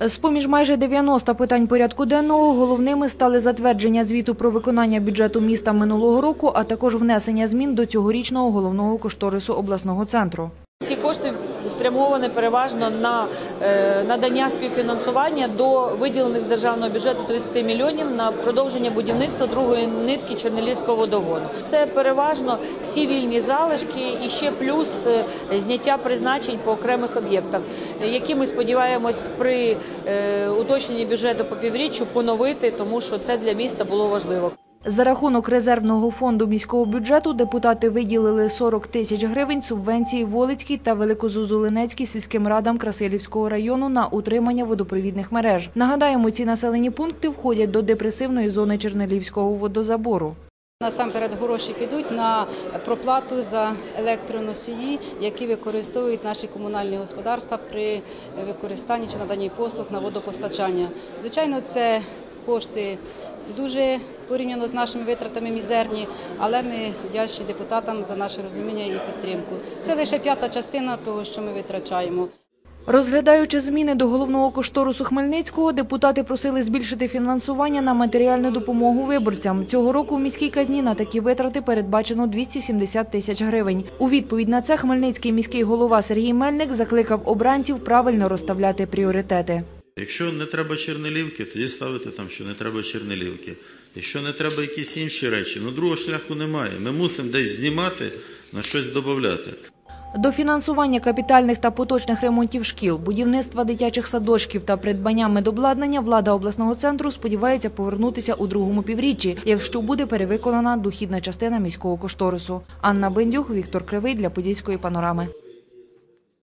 З-поміж майже 90 питань порядку денного головними стали затвердження звіту про виконання бюджету міста минулого року, а також внесення змін до цьогорічного головного кошторису обласного центру. Кошти спрямовані переважно на е, надання співфінансування до виділених з державного бюджету 30 мільйонів на продовження будівництва другої нитки Чорнолівського водогону. Це переважно всі вільні залишки і ще плюс е, зняття призначень по окремих об'єктах, які ми сподіваємось при е, уточненні бюджету по півріччю поновити, тому що це для міста було важливо. За рахунок резервного фонду міського бюджету депутати виділили 40 тисяч гривень субвенції Волицькій та Великозузулинецькій сільським радам Красилівського району на утримання водопровідних мереж. Нагадаємо, ці населені пункти входять до депресивної зони Чернелівського водозабору. Насамперед гроші підуть на проплату за електроносії, які використовують наші комунальні господарства при використанні чи наданні послуг на водопостачання. Звичайно, це кошти дуже порівняно з нашими витратами мізерні, але ми вдячні депутатам за наше розуміння і підтримку. Це лише п'ята частина того, що ми витрачаємо. Розглядаючи зміни до головного кошторису Хмельницького, депутати просили збільшити фінансування на матеріальну допомогу виборцям. Цього року в міській казні на такі витрати передбачено 270 тисяч гривень. У відповідь на це Хмельницький міський голова Сергій Мельник закликав обранців правильно розставляти пріоритети. Якщо не треба чернелівки, тоді ставити там, що не треба чернелівки. Якщо не треба якісь інші речі, ну другого шляху немає. Ми мусимо десь знімати, на щось додати. До фінансування капітальних та поточних ремонтів шкіл, будівництва дитячих садочків та придбання медобладнання влада обласного центру сподівається повернутися у другому півріччі, якщо буде перевиконана дохідна частина міського кошторису. Анна Бендюх, Віктор Кривий для Подільської панорами.